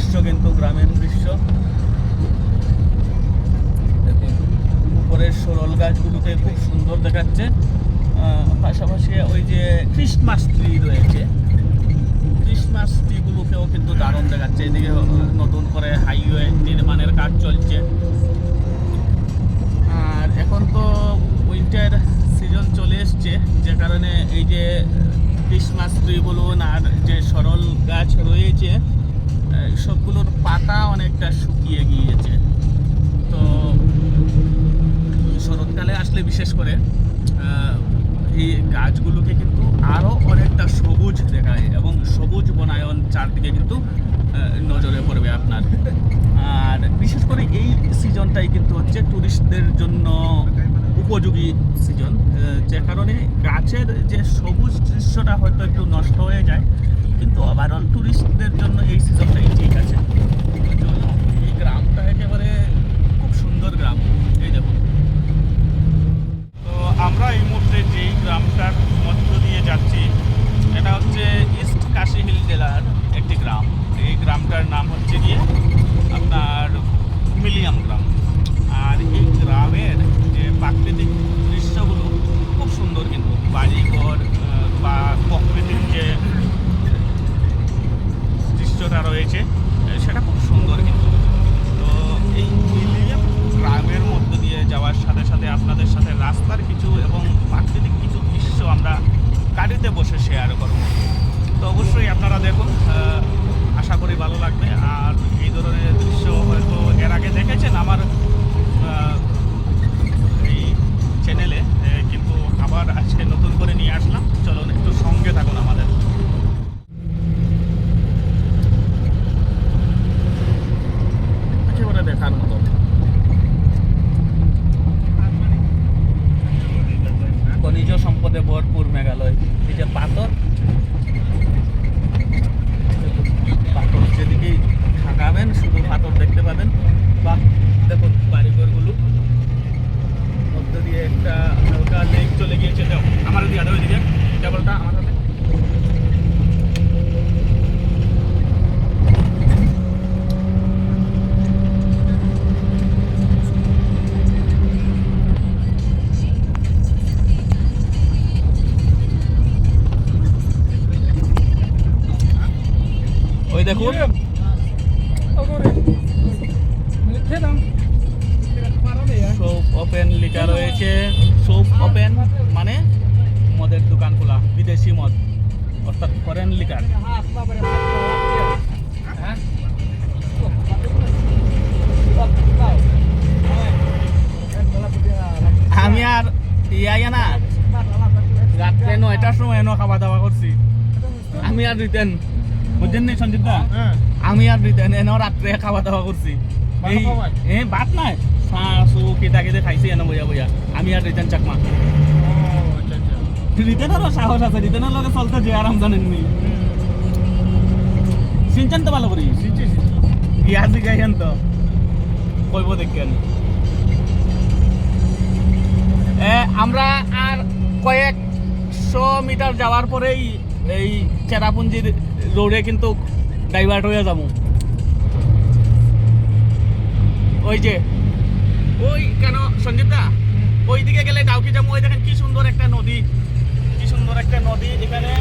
দৃশ্য কিন্তু গ্রামের দৃশ্য। দেখুন, উপরের সরল গাছগুলোকে খুব সুন্দর দেখাচ্ছে। পাশাপাশি ওই যে ক্রিসমাস ট্রি রয়েছে। ক্রিসমাস ট্রিগুলোকেও কিন্তু দারুণ দেখাচ্ছে। এদিকে নতুন করে হাইওয়ে নির্মাণের কাজ চলছে। আর এখন তো উইন্টার সিজন চলে এসছে। যে কারণে এই যে ক্রিসমাস ট্রি বলুন আর যে সরল গাছ রয়েছে সবগুলোর পাতা অনেকটা শুকিয়ে গিয়েছে। তো শরৎকালে আসলে বিশেষ করে এই গাছগুলোকে কিন্তু আরও অনেকটা সবুজ দেখায় এবং সবুজ বনায়ন চারদিকে কিন্তু নজরে পড়বে আপনার। আর বিশেষ করে এই সিজনটাই কিন্তু হচ্ছে টুরিস্টদের জন্য উপযোগী সিজন যে কারণে গাছের যে সবুজ দৃশ্যটা হয়তো একটু নষ্ট হয়ে যায় কিন্তু ওভারঅল ট্যুরিস্টদের জন্য এই সিজনটাই ঠিক আছে। এই গ্রামটা একেবারে খুব সুন্দর গ্রাম এই দেখুন তো আমরা এই মুহূর্তে যেই গ্রামটার মধ্য দিয়ে যাচ্ছি এটা হচ্ছে ইস্ট কাশী হিল জেলার একটি গ্রাম এই গ্রামটার নাম হচ্ছে গিয়ে আপনার মিলিয়াম গ্রাম আর এই গ্রামের যে প্রাকৃতিক দৃশ্যগুলো খুব সুন্দর কিন্তু বাড়িঘর আহ, বা প্রকৃতির যে দৃশ্যটা রয়েছে আহ, সেটা খুব সুন্দর কিন্তু তো এই মিলিয়াম গ্রামের মধ্য দিয়ে যাওয়ার সাথে সাথে আপনাদের সাথে রাস্তার কিছু এবং প্রাকৃতিক কিছু দৃশ্য আমরা গাড়িতে বসে শেয়ার করব তো অবশ্যই আপনারা দেখুন আহ, আশা করি ভালো লাগবে আর এই ধরনের দৃশ্য হয়তো এর আগে দেখেছেন আমার আহ, এই চ্যানেলে আহ, কিন্তু আবার আজকে নতুন করে নিয়ে আসলাম চলুন একটু সঙ্গে থাকুন আমাদের একেবারে দেখার মতো খনিজ সম্পদে মেঘালয় এই পাথর। পাথর যেদিকেই থাকাবেন শুধু পাথর দেখতে পাবেন। বা দেখুন বাড়িঘরগুলো। মধ্য দিয়ে একটা হালকা লেক চলে গিয়েছে। আমার দিকে ওই ওইদিকে কেবলটা আমার হাতে। দেখুন। ওপেন লেখা রয়েছে। সব ওপেন মানে মদের দোকান খোলা, বিদেশি মদ। অর্থাৎ ফরেন লিকার আমি আর ইয়া না, রাত্রে নয়টার সময় এনে খাওয়া দাওয়া করছি। আমি আর রিটেন বুঝছেন নি দা আমি আর এনেও রাত্রে খাওয়া দাওয়া করছি। এই এ ভাত নাই। চাহ কেটা কেটে খাইছি এনে বইয়া বইয়া। আমি আর রিটেন চাকমা। রিটেনেরও সাহস আছে রিটেনের লগে চলতে যে আরাম জানেননি চিনছেন তো ভালো করি। গিয়া জিগাইছেন তো। কইব দেখেন। এ, আমরা আর কয়েকশো মিটার যাওয়ার পরেই এই চেরাপুঞ্জির রোডে কিন্তু ডাইভার্ট হয়ে যাব। ওই যে, ওই কেন সঞ্জীব দা? ওই দিকে গেলে ডাউকি যাব ওই দেখেন কি সুন্দর একটা নদী। কি সুন্দর একটা নদী এখানে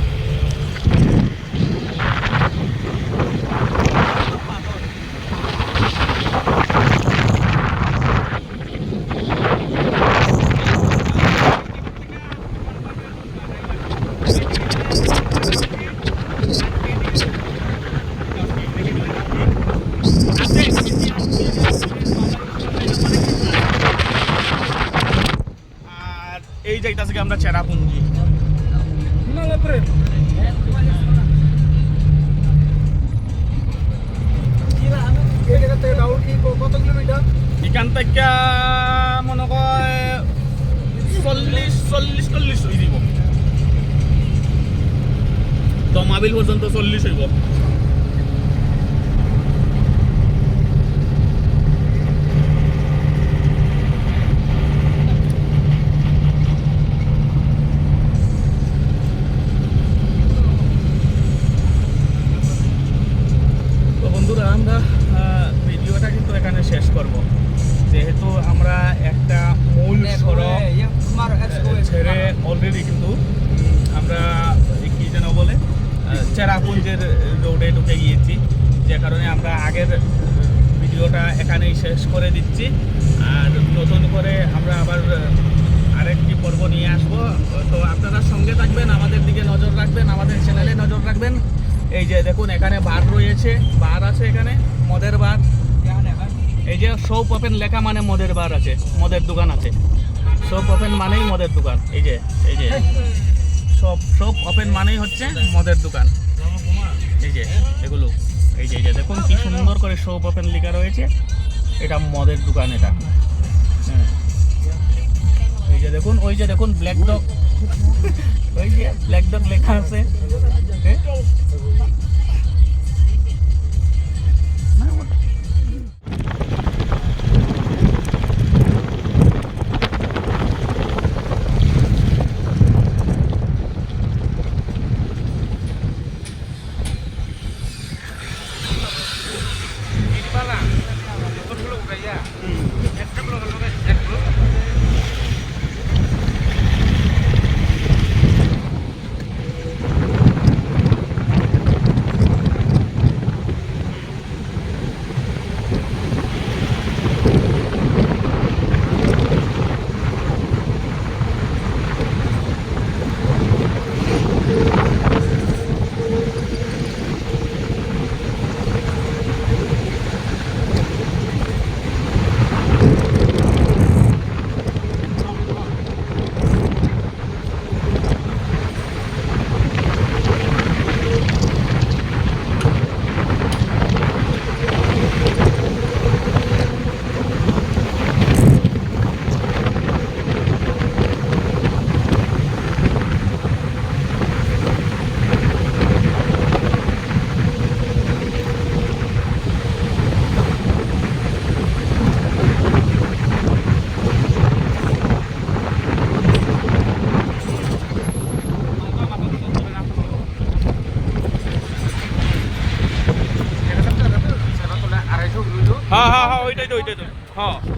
আর যাইতাছে থেকে আমরা চেরাপুঞ্জি এখান মনে হয় চল্লিশ চল্লিশ চল্লিশ হয়ে দমাবিল পর্যন্ত চল্লিশ হইব। আহ, ভিডিওটা এখানেই শেষ করে দিচ্ছি। আর নতুন করে আমরা আবার আরেকটি পর্ব নিয়ে আসব। তো আপনারা সঙ্গে থাকবেন আমাদের দিকে নজর রাখবেন আমাদের চ্যানেলে নজর রাখবেন। এই যে দেখুন এখানে বার রয়েছে। বার আছে এখানে মদের বার। এই যে সব ওপেন লেখা মানে মদের বার আছে মদের দোকান আছে। সব ওপেন মানেই মদের দোকান এই যে এই যে। সব সব ওপেন মানেই হচ্ছে মদের দোকান। এই যে এগুলো। এই যে যে দেখুন কি সুন্দর করে শো ওপেন লেখা রয়েছে। এটা মদের দোকান এটা। হ্যাঁ। এই যে দেখুন, ওই যে দেখুন ব্ল্যাক ডগ ওই যে ব্ল্যাক ডগ লেখা আছে। হ্যাঁ? હા